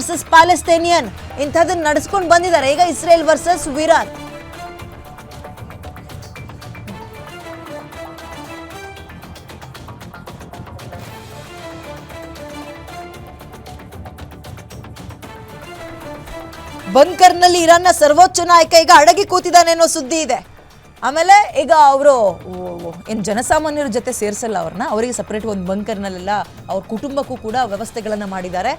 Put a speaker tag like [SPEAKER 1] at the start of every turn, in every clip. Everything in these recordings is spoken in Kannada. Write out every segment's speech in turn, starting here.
[SPEAKER 1] ವರ್ಸಸ್ ಪ್ಯಾಲೆಸ್ತೇನಿಯನ್ ಇಂಥದನ್ನ ನಡೆಸ್ಕೊಂಡು ಬಂದಿದ್ದಾರೆ. ಈಗ ಇಸ್ರೇಲ್ ವರ್ಸಸ್ ವಿರಾನ್. ಬಂಕರ್ನಲ್ಲಿ ಇರಾನ್ನ ಸರ್ವೋಚ್ಚ ನಾಯಕ ಈಗ ಅಡಗಿ ಕೂತಿದ್ದಾನೆ ಅನ್ನೋ ಸುದ್ದಿ ಇದೆ. ಆಮೇಲೆ ಈಗ ಅವರು ಏನು ಜನಸಾಮಾನ್ಯರ ಜೊತೆ ಸೇರಿಸಲ್ಲ ಅವ್ರನ್ನ? ಅವರಿಗೆ ಸಪ್ರೇಟ್ ಒಂದು ಬಂಕರ್ನಲ್ಲೆಲ್ಲ ಅವ್ರ ಕುಟುಂಬಕ್ಕೂ ಕೂಡ ವ್ಯವಸ್ಥೆಗಳನ್ನು ಮಾಡಿದ್ದಾರೆ.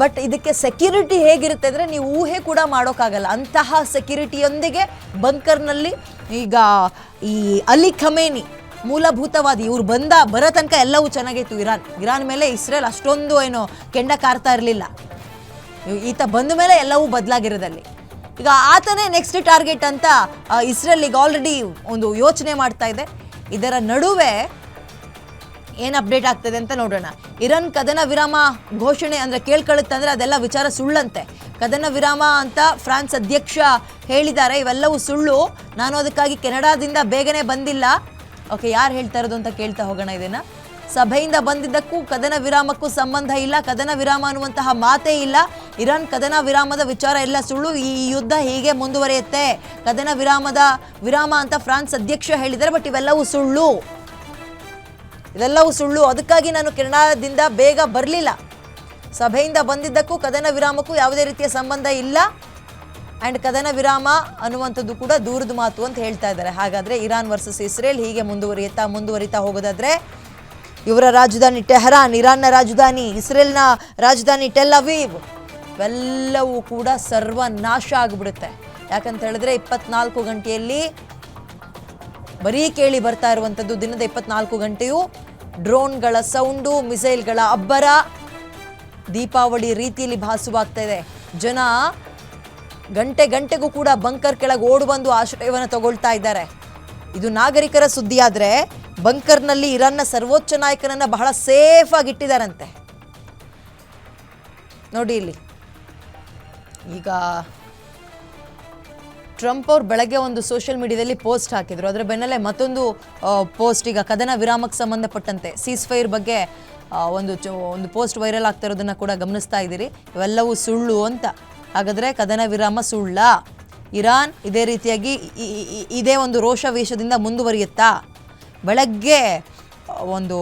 [SPEAKER 1] ಬಟ್ ಇದಕ್ಕೆ ಸೆಕ್ಯೂರಿಟಿ ಹೇಗಿರುತ್ತೆ ಅಂದರೆ ನೀವು ಊಹೆ ಕೂಡ ಮಾಡೋಕ್ಕಾಗಲ್ಲ. ಅಂತಹ ಸೆಕ್ಯೂರಿಟಿಯೊಂದಿಗೆ ಬಂಕರ್ನಲ್ಲಿ ಈಗ ಈ ಅಲಿ ಖಮೇನಿ ಮೂಲಭೂತವಾದಿ ಇವ್ರು ಬಂದ ಬರೋ ತನಕ ಎಲ್ಲವೂ ಚೆನ್ನಾಗಿತ್ತು ಇರಾನ್. ಇರಾನ್ ಮೇಲೆ ಇಸ್ರೇಲ್ ಅಷ್ಟೊಂದು ಏನು ಕೆಂಡ ಕಾರ್ತಾ ಇರಲಿಲ್ಲ. ಈತ ಬಂದ ಮೇಲೆ ಎಲ್ಲವೂ ಬದಲಾಗಿರೋದಲ್ಲಿ. ಈಗ ಆತನೇ ನೆಕ್ಸ್ಟ್ ಟಾರ್ಗೆಟ್ ಅಂತ ಇಸ್ರೇಲ್ ಈಗ ಆಲ್ರೆಡಿ ಒಂದು ಯೋಚನೆ ಮಾಡ್ತಾ ಇದೆ. ಇದರ ನಡುವೆ ಏನು ಅಪ್ಡೇಟ್ ಆಗ್ತದೆ ಅಂತ ನೋಡೋಣ. ಇರಾನ್ ಕದನ ವಿರಾಮ ಘೋಷಣೆ ಅಂದರೆ ಕೇಳ್ಕೊಳ್ಳುತ್ತಂದ್ರೆ ಅದೆಲ್ಲ ವಿಚಾರ ಸುಳ್ಳಂತೆ. ಕದನ ವಿರಾಮ ಅಂತ ಫ್ರಾನ್ಸ್ ಅಧ್ಯಕ್ಷ ಹೇಳಿದ್ದಾರೆ, ಇವೆಲ್ಲವೂ ಸುಳ್ಳು. ನಾನು ಅದಕ್ಕಾಗಿ ಕೆನಡಾದಿಂದ ಬೇಗನೆ ಬಂದಿಲ್ಲ. ಓಕೆ ಯಾರು ಹೇಳ್ತಾ ಇರೋದು ಅಂತ ಕೇಳ್ತಾ ಹೋಗೋಣ ಇದನ್ನು. ಸಭೆಯಿಂದ ಬಂದಿದ್ದಕ್ಕೂ ಕದನ ವಿರಾಮಕ್ಕೂ ಸಂಬಂಧ ಇಲ್ಲ, ಕದನ ವಿರಾಮ ಅನ್ನುವಂತಹ ಮಾತೇ ಇಲ್ಲ. ಇರಾನ್ ಕದನ ವಿರಾಮದ ವಿಚಾರ ಎಲ್ಲ ಸುಳ್ಳು. ಈ ಯುದ್ಧ ಹೀಗೆ ಮುಂದುವರಿಯುತ್ತೆ. ಕದನ ವಿರಾಮದ ವಿರಾಮ ಅಂತ ಫ್ರಾನ್ಸ್ ಅಧ್ಯಕ್ಷ ಹೇಳಿದ್ದಾರೆ, ಬಟ್ ಇವೆಲ್ಲವೂ ಸುಳ್ಳು. ಇದೆಲ್ಲವೂ ಸುಳ್ಳು. ಅದಕ್ಕಾಗಿ ನಾನು ಕೆನಡಾದಿಂದ ಬೇಗ ಬರಲಿಲ್ಲ. ಸಭೆಯಿಂದ ಬಂದಿದ್ದಕ್ಕೂ ಕದನ ವಿರಾಮಕ್ಕೂ ಯಾವುದೇ ರೀತಿಯ ಸಂಬಂಧ ಇಲ್ಲ. ಆ್ಯಂಡ್ ಕದನ ವಿರಾಮ ಅನ್ನುವಂಥದ್ದು ಕೂಡ ದೂರದ ಮಾತು ಅಂತ ಹೇಳ್ತಾ ಇದ್ದಾರೆ. ಹಾಗಾದರೆ ಇರಾನ್ ವರ್ಸಸ್ ಇಸ್ರೇಲ್ ಹೀಗೆ ಮುಂದುವರಿಯುತ್ತಾ ಮುಂದುವರಿತಾ ಹೋಗೋದಾದರೆ ಇವರ ರಾಜಧಾನಿ ಟೆಹರಾನ್, ಇರಾನ್ನ ರಾಜಧಾನಿ, ಇಸ್ರೇಲ್ನ ರಾಜಧಾನಿ ಟೆಲ್ ಅವೀವ್, ಇವೆಲ್ಲವೂ ಕೂಡ ಸರ್ವನಾಶ ಆಗಿಬಿಡುತ್ತೆ. ಯಾಕಂತ ಹೇಳಿದ್ರೆ ಇಪ್ಪತ್ನಾಲ್ಕು ಗಂಟೆಯಲ್ಲಿ ಬರೀ ಕೇಳಿ ಬರ್ತಾ ಇರುವಂಥದ್ದು ದಿನದ ಇಪ್ಪತ್ನಾಲ್ಕು ಗಂಟೆಯೂ ಡ್ರೋನ್ಗಳ ಸೌಂಡು, ಮಿಸೈಲ್ಗಳ ಅಬ್ಬರ, ದೀಪಾವಳಿ ರೀತಿಯಲ್ಲಿ ಭಾಸವಾಗ್ತಾ ಇದೆ. ಜನ ಗಂಟೆ ಗಂಟೆಗೂ ಕೂಡ ಬಂಕರ್ ಕೆಳಗೆ ಓಡು ಬಂದು ಆಶ್ರಯವನ್ನು ತಗೊಳ್ತಾ ಇದ್ದಾರೆ. ಇದು ನಾಗರಿಕರ ಸುದ್ದಿ ಆದರೆ ಬಂಕರ್ನಲ್ಲಿ ಇರಾನ್ನ ಸರ್ವೋಚ್ಚ ನಾಯಕನನ್ನ ಬಹಳ ಸೇಫ್ ಆಗಿ ನೋಡಿ ಇಲ್ಲಿ. ಈಗ ಟ್ರಂಪ್ ಅವ್ರು ಬೆಳಗ್ಗೆ ಒಂದು ಸೋಷಿಯಲ್ ಮೀಡಿಯಾದಲ್ಲಿ ಪೋಸ್ಟ್ ಹಾಕಿದ್ರು. ಅದರ ಬೆನ್ನಲ್ಲೇ ಮತ್ತೊಂದು ಪೋಸ್ಟ್, ಈಗ ಕದನ ವಿರಾಮಕ್ಕೆ ಸಂಬಂಧಪಟ್ಟಂತೆ ಸೀಸ್ ಫೈರ್ ಬಗ್ಗೆ ಒಂದು ಒಂದು ಪೋಸ್ಟ್ ವೈರಲ್ ಆಗ್ತಾ ಇರೋದನ್ನ ಕೂಡ ಗಮನಿಸ್ತಾ ಇದ್ದೀರಿ. ಇವೆಲ್ಲವೂ ಸುಳ್ಳು ಅಂತ. ಹಾಗಾದ್ರೆ ಕದನ ವಿರಾಮ ಸುಳ್ಳ. ಇರಾನ್ ಇದೇ ರೀತಿಯಾಗಿ ಇದೇ ಒಂದು ರೋಷವೇಷದಿಂದ ಮುಂದುವರಿಯುತ್ತಾ? ಬೆಳಗ್ಗೆ ಒಂದು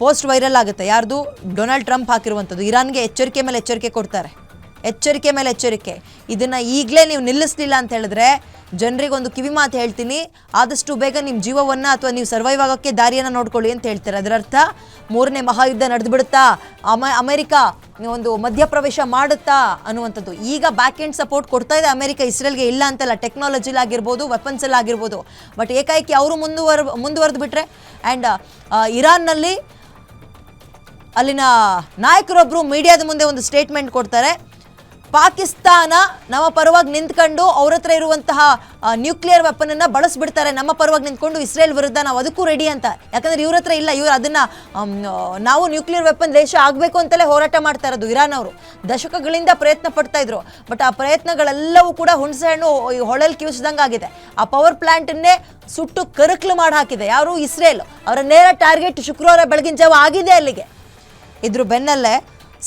[SPEAKER 1] ಪೋಸ್ಟ್ ವೈರಲ್ ಆಗುತ್ತೆ. ಯಾರ್ದು? Donald Trump ಹಾಕಿರುವಂಥದ್ದು. ಇರಾನ್ಗೆ ಎಚ್ಚರಿಕೆ ಮೇಲೆ ಎಚ್ಚರಿಕೆ ಕೊಡ್ತಾರೆ. ಎಚ್ಚರಿಕೆ ಮೇಲೆ ಎಚ್ಚರಿಕೆ. ಇದನ್ನು ಈಗಲೇ ನೀವು ನಿಲ್ಲಿಸಲಿಲ್ಲ ಅಂತ ಹೇಳಿದ್ರೆ ಜನರಿಗೆ ಒಂದು ಕಿವಿ ಮಾತು ಹೇಳ್ತೀನಿ. ಆದಷ್ಟು ಬೇಗ ನಿಮ್ಮ ಜೀವವನ್ನು ಅಥವಾ ನೀವು ಸರ್ವೈವ್ ಆಗೋಕ್ಕೆ ದಾರಿಯನ್ನು ನೋಡ್ಕೊಳ್ಳಿ ಅಂತ ಹೇಳ್ತಾರೆ. ಅದರರ್ಥ, ಮೂರನೇ ಮಹಾಯುದ್ಧ ನಡೆದುಬಿಡುತ್ತಾ, ಅಮ, ಅಮೆರಿಕಾ ಒಂದು ಮಧ್ಯಪ್ರವೇಶ ಮಾಡುತ್ತಾ ಅನ್ನುವಂಥದ್ದು. ಈಗ ಬ್ಯಾಕ್ ಎಂಡ್ ಸಪೋರ್ಟ್ ಕೊಡ್ತಾ ಇದೆ ಅಮೆರಿಕ, ಇಸ್ರೇಲ್ಗೆ ಇಲ್ಲ ಅಂತಲ್ಲ. ಟೆಕ್ನಾಲಜಿಲಾಗಿರ್ಬೋದು ಆಗಿರ್ಬೋದು ವೆಪನ್ಸಲ್ಲಿ ಆಗಿರ್ಬೋದು. ಬಟ್ ಏಕಾಏಕಿ ಅವರು ಮುಂದುವರ್, ಮುಂದುವರೆದು ಬಿಟ್ರೆ ಆ್ಯಂಡ್ ಇರಾನ್ನಲ್ಲಿ ಅಲ್ಲಿನ ನಾಯಕರೊಬ್ಬರು ಮೀಡಿಯಾದ ಮುಂದೆ ಒಂದು ಸ್ಟೇಟ್ಮೆಂಟ್ ಕೊಡ್ತಾರೆ. ಪಾಕಿಸ್ತಾನ ನಮ್ಮ ಪರವಾಗಿ ನಿಂತ್ಕೊಂಡು ಅವ್ರ ಹತ್ರ ಇರುವಂತಹ ನ್ಯೂಕ್ಲಿಯರ್ ವೆಪನ್ ಅನ್ನ ಬಳಸ್ಬಿಡ್ತಾರೆ. ನಮ್ಮ ಪರವಾಗಿ ನಿಂತ್ಕೊಂಡು ಇಸ್ರೇಲ್ ವಿರುದ್ಧ ನಾವು ಅದಕ್ಕೂ ರೆಡಿ ಅಂತ. ಯಾಕಂದ್ರೆ ಇವ್ರ ಹತ್ರ ಇಲ್ಲ, ಇವ್ರು ಅದನ್ನ ನಾವು ನ್ಯೂಕ್ಲಿಯರ್ ವೆಪನ್ ದೇಶ ಆಗಬೇಕು ಅಂತಲೇ ಹೋರಾಟ ಮಾಡ್ತಾ ಇರೋದು ಇರಾನ್ ಅವರು. ದಶಕಗಳಿಂದ ಪ್ರಯತ್ನ ಪಡ್ತಾ ಇದ್ರು. ಬಟ್ ಆ ಪ್ರಯತ್ನಗಳೆಲ್ಲವೂ ಕೂಡ ಹುಣಸೆ ಹಣ್ಣು ಹೊಳಲ್ ಕಿವಿಸಿದಂಗೆ ಆಗಿದೆ. ಆ ಪವರ್ ಪ್ಲಾಂಟನ್ನೇ ಸುಟ್ಟು ಕರಕ್ಲು ಮಾಡಿ ಹಾಕಿದೆ ಯಾರು? ಇಸ್ರೇಲ್. ಅವರ ನೇರ ಟಾರ್ಗೆಟ್ ಶುಕ್ರವಾರ ಬೆಳಗಿನ ಜಾವ ಆಗಿದೆ ಅಲ್ಲಿಗೆ. ಇದ್ರ ಬೆನ್ನಲ್ಲೇ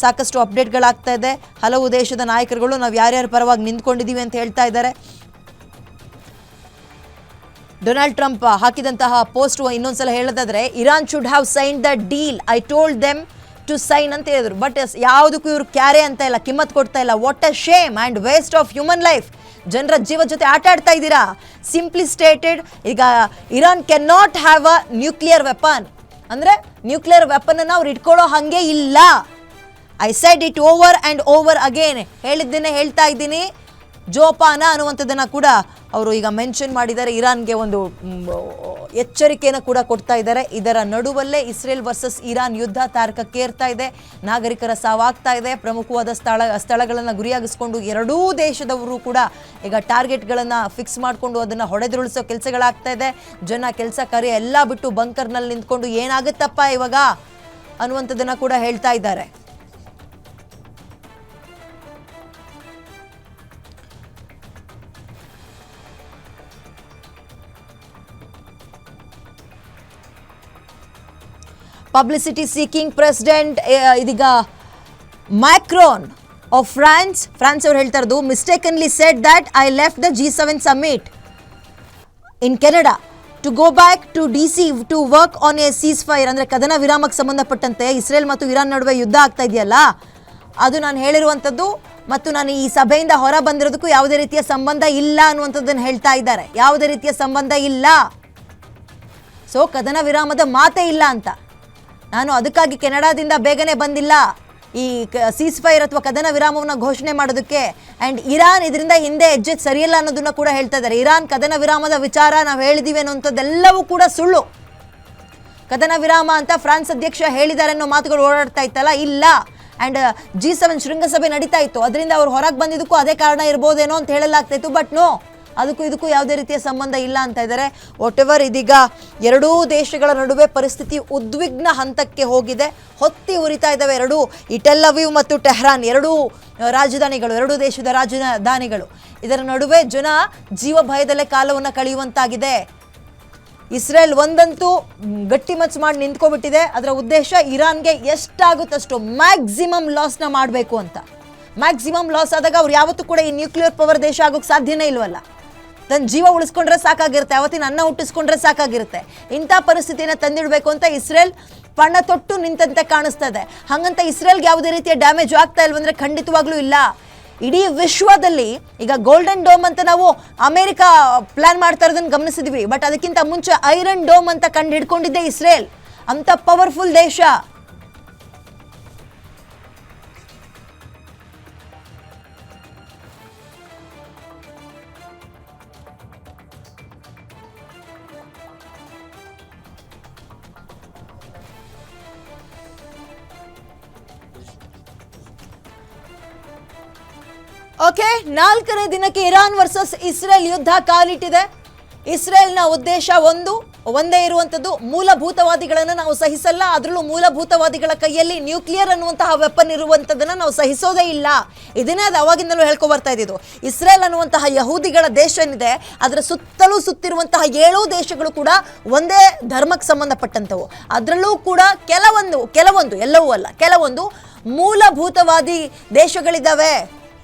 [SPEAKER 1] ಸಾಕಷ್ಟು ಅಪ್ಡೇಟ್ಗಳಾಗ್ತಾ ಇದೆ. ಹಲವು ದೇಶದ ನಾಯಕರುಗಳು ನಾವು ಯಾರ್ಯಾರ ಪರವಾಗಿ ನಿಂತ್ಕೊಂಡಿದ್ದೀವಿ ಅಂತ ಹೇಳ್ತಾ ಇದ್ದಾರೆ. ಡೊನಾಲ್ಡ್ ಟ್ರಂಪ್ ಹಾಕಿದಂತಹ ಪೋಸ್ಟ್ ಇನ್ನೊಂದ್ಸಲ ಹೇಳೋದಾದ್ರೆ, Iran should have sign the deal I told them to sign ಅಂತ ಹೇಳಿದ್ರು. ಬಟ್ ಯಾವುದಕ್ಕೂ ಇವರು ಕ್ಯಾರೆ ಅಂತ ಇಲ್ಲ, ಕಿಮ್ಮತ್ ಕೊಡ್ತಾ ಇಲ್ಲ. What a shame and waste of human life ಜನರ ಜೀವ ಜೊತೆ ಆಟ ಆಡ್ತಾ ಇದ್ದೀರಾ? ಸಿಂಪ್ಲಿ ಸ್ಟೇಟೆಡ್ ಈಗ Iran can not have a nuclear weapon ಅಂದರೆ ನ್ಯೂಕ್ಲಿಯರ್ ವೆಪನನ್ನು ಅವ್ರು ಇಟ್ಕೊಳ್ಳೋ ಹಾಗೆ ಇಲ್ಲ. I said it over and over again ಹೇಳಿದ್ದನ್ನೇ ಹೇಳ್ತಾ ಇದ್ದೀನಿ. ಜೋಪಾನ ಅನ್ನುವಂಥದ್ದನ್ನು ಕೂಡ ಅವರು ಈಗ ಮೆನ್ಷನ್ ಮಾಡಿದ್ದಾರೆ. ಇರಾನ್ಗೆ ಒಂದು ಎಚ್ಚರಿಕೆಯನ್ನು ಕೂಡ ಕೊಡ್ತಾ ಇದ್ದಾರೆ. ಇದರ ನಡುವಲ್ಲೇ ಇಸ್ರೇಲ್ ವರ್ಸಸ್ ಇರಾನ್ ಯುದ್ಧ ತಾರಕಕ್ಕೇರ್ತಾ ಇದೆ. ನಾಗರಿಕರ ಸಾವಾಗ್ತಾ ಇದೆ. ಪ್ರಮುಖವಾದ ಸ್ಥಳ, ಸ್ಥಳಗಳನ್ನು ಗುರಿಯಾಗಿಸ್ಕೊಂಡು ಎರಡೂ ದೇಶದವರು ಕೂಡ ಈಗ ಟಾರ್ಗೆಟ್ಗಳನ್ನು ಫಿಕ್ಸ್ ಮಾಡಿಕೊಂಡು ಅದನ್ನು ಹೊಡೆದುರುಳಿಸೋ ಕೆಲಸಗಳಾಗ್ತಾ ಇದೆ. ಜನ, ಕೆಲಸ ಕಾರ್ಯ ಎಲ್ಲ ಬಿಟ್ಟು ಬಂಕರ್ನಲ್ಲಿ ನಿಂತ್ಕೊಂಡು ಏನಾಗುತ್ತಪ್ಪ ಇವಾಗ ಅನ್ನುವಂಥದ್ದನ್ನು ಕೂಡ ಹೇಳ್ತಾ ಇದ್ದಾರೆ. ಪಬ್ಲಿಸಿಟಿ ಸೀಕಿಂಗ್ ಪ್ರೆಸಿಡೆಂಟ್ ಇದೀಗ ಮ್ಯಾಕ್ರೋನ್ ಆಫ್ ಫ್ರಾನ್ಸ್ ಫ್ರಾನ್ಸ್ ಅವ್ರು ಹೇಳ್ತಾ ಇರೋದು mistakenly said that I left the G seven summit in Canada to go back to D C to work on a ceasefire ಅಂದರೆ ಕದನ ವಿರಾಮಕ್ಕೆ ಸಂಬಂಧಪಟ್ಟಂತೆ ಇಸ್ರೇಲ್ ಮತ್ತು ಇರಾನ್ ನಡುವೆ ಯುದ್ಧ ಆಗ್ತಾ ಇದೆಯಲ್ಲ? ಅದು ನಾನು ಹೇಳಿರುವಂಥದ್ದು ಮತ್ತು ನಾನು ಈ ಸಭೆಯಿಂದ ಹೊರ ಬಂದಿರೋದಕ್ಕೂ ಯಾವುದೇ ರೀತಿಯ ಸಂಬಂಧ ಇಲ್ಲ ಅನ್ನುವಂಥದ್ದನ್ನು ಹೇಳ್ತಾ ಇದ್ದಾರೆ. ಯಾವುದೇ ರೀತಿಯ ಸಂಬಂಧ ಇಲ್ಲ. ಸೊ ಕದನ ವಿರಾಮದ ಮಾತೇ ಇಲ್ಲ ಅಂತ. ನಾನು ಅದಕ್ಕಾಗಿ ಕೆನಡಾದಿಂದ ಬೇಗನೆ ಬಂದಿಲ್ಲ. ಈ ಸೀಸ್ ಫೈರ್ ಅಥವಾ ಕದನ ವಿರಾಮವನ್ನು ಘೋಷಣೆ ಮಾಡೋದಕ್ಕೆ. ಆ್ಯಂಡ್ ಇರಾನ್ ಇದರಿಂದ ಹಿಂದೆ ಹೆಜ್ಜೆ ಸರಿಯಲ್ಲ ಅನ್ನೋದನ್ನು ಕೂಡ ಹೇಳ್ತಾ ಇದ್ದಾರೆ. ಇರಾನ್ ಕದನ ವಿರಾಮದ ವಿಚಾರ ನಾವು ಹೇಳಿದ್ದೀವಿ ಅನ್ನೋಂಥದ್ದೆಲ್ಲವೂ ಕೂಡ ಸುಳ್ಳು. ಕದನ ವಿರಾಮ ಅಂತ ಫ್ರಾನ್ಸ್ ಅಧ್ಯಕ್ಷ ಹೇಳಿದ್ದಾರೆ ಅನ್ನೋ ಮಾತುಗಳು ಓಡಾಡ್ತಾ ಇತ್ತಲ್ಲ? ಇಲ್ಲ. ಆ್ಯಂಡ್ ಜಿ ಸೆವೆನ್ ಶೃಂಗಸಭೆ ನಡೀತಾ ಇತ್ತು. ಅದರಿಂದ ಅವ್ರು ಹೊರಗೆ ಬಂದಿದ್ದಕ್ಕೂ ಅದೇ ಕಾರಣ ಇರ್ಬೋದೇನೋ ಅಂತ ಹೇಳಲಾಗ್ತಾಯಿತ್ತು ಬಟ್ ನೋ ಅದಕ್ಕೂ ಇದಕ್ಕೂ ಯಾವುದೇ ರೀತಿಯ ಸಂಬಂಧ ಇಲ್ಲ ಅಂತ ಇದ್ದಾರೆ. ವಾಟ್ ಎವರ್ ಇದೀಗ ಎರಡೂ ದೇಶಗಳ ನಡುವೆ ಪರಿಸ್ಥಿತಿ ಉದ್ವಿಗ್ನ ಹಂತಕ್ಕೆ ಹೋಗಿದೆ. ಹೊತ್ತಿ ಉರಿತಾ ಇದ್ದಾವೆ ಎರಡೂ ಟೆಲ್ ಮತ್ತು ಟೆಹ್ರಾನ್ ಎರಡೂ ರಾಜಧಾನಿಗಳು, ಎರಡೂ ದೇಶದ ರಾಜಧಾನಿಗಳು. ಇದರ ನಡುವೆ ಜನ ಜೀವ ಭಯದಲ್ಲೇ ಕಾಲವನ್ನು ಕಳೆಯುವಂತಾಗಿದೆ. ಇಸ್ರೇಲ್ ಒಂದಂತೂ ಗಟ್ಟಿ ಮಚ್ಚು ಮಾಡಿ ನಿಂತ್ಕೊಬಿಟ್ಟಿದೆ. ಅದರ ಉದ್ದೇಶ ಇರಾನ್ಗೆ ಎಷ್ಟಾಗುತ್ತಷ್ಟು ಮ್ಯಾಕ್ಸಿಮಮ್ ಲಾಸ್ನ ಮಾಡಬೇಕು ಅಂತ. ಮ್ಯಾಕ್ಸಿಮಮ್ ಲಾಸ್ ಆದಾಗ ಅವ್ರು ಯಾವತ್ತೂ ಕೂಡ ಈ ನ್ಯೂಕ್ಲಿಯರ್ ಪವರ್ ದೇಶ ಆಗೋಕ್ಕೆ ಸಾಧ್ಯನೇ ಇಲ್ವಲ್ಲ. ತನ್ನ ಜೀವ ಉಳಿಸ್ಕೊಂಡ್ರೆ ಸಾಕಾಗಿರುತ್ತೆ, ಅವತ್ತಿನ ಅನ್ನ ಹುಟ್ಟಿಸ್ಕೊಂಡ್ರೆ ಸಾಕಾಗಿರುತ್ತೆ. ಇಂಥ ಪರಿಸ್ಥಿತಿನ ತಂದಿಡಬೇಕು ಅಂತ ಇಸ್ರೇಲ್ ಪಣ ತೊಟ್ಟು ನಿಂತಂತೆ ಕಾಣಿಸ್ತದೆ. ಹಾಗಂತ ಇಸ್ರೇಲ್ಗೆ ಯಾವುದೇ ರೀತಿಯ ಡ್ಯಾಮೇಜ್ ಆಗ್ತಾ ಇಲ್ವಂದ್ರೆ ಖಂಡಿತವಾಗ್ಲೂ ಇಲ್ಲ. ಇಡೀ ವಿಶ್ವದಲ್ಲಿ ಈಗ ಗೋಲ್ಡನ್ ಡೋಮ್ ಅಂತ ನಾವು ಅಮೆರಿಕ ಪ್ಲಾನ್ ಮಾಡ್ತಾ ಇರೋದನ್ನ ಗಮನಿಸಿದ್ವಿ. ಬಟ್ ಅದಕ್ಕಿಂತ ಮುಂಚೆ ಐರನ್ ಡೋಮ್ ಅಂತ ಕಂಡು ಹಿಡ್ಕೊಂಡಿದ್ದೆ ಇಸ್ರೇಲ್. ಅಂತ ಪವರ್ಫುಲ್ ದೇಶ. ಓಕೆ, ನಾಲ್ಕನೇ ದಿನಕ್ಕೆ ಇರಾನ್ ವರ್ಸಸ್ ಇಸ್ರೇಲ್ ಯುದ್ಧ ಕಾಲಿಟ್ಟಿದೆ. ಇಸ್ರೇಲ್ನ ಉದ್ದೇಶ ಒಂದು, ಒಂದೇ ಇರುವಂಥದ್ದು ಮೂಲಭೂತವಾದಿಗಳನ್ನು ನಾವು ಸಹಿಸಲ್ಲ. ಅದರಲ್ಲೂ ಮೂಲಭೂತವಾದಿಗಳ ಕೈಯಲ್ಲಿ ನ್ಯೂಕ್ಲಿಯರ್ ಅನ್ನುವಂತಹ ವೆಪನ್ ಇರುವಂಥದ್ದನ್ನು ನಾವು ಸಹಿಸೋದೇ ಇಲ್ಲ. ಇದನ್ನೇ ಅದು ಅವಾಗಿಂದಲೂ ಹೇಳ್ಕೊಬರ್ತಾ ಇದ್ದಿದ್ದು. ಇಸ್ರೇಲ್ ಅನ್ನುವಂತಹ ಯಹೂದಿಗಳ ದೇಶ ಏನಿದೆ, ಅದರ ಸುತ್ತಲೂ ಸುತ್ತಿರುವಂತಹ ಏಳು ದೇಶಗಳು ಕೂಡ ಒಂದೇ ಧರ್ಮಕ್ಕೆ ಸಂಬಂಧಪಟ್ಟಂಥವು. ಅದರಲ್ಲೂ ಕೂಡ ಕೆಲವೊಂದು ಕೆಲವೊಂದು, ಎಲ್ಲವೂ ಅಲ್ಲ, ಕೆಲವೊಂದು ಮೂಲಭೂತವಾದಿ ದೇಶಗಳಿದ್ದಾವೆ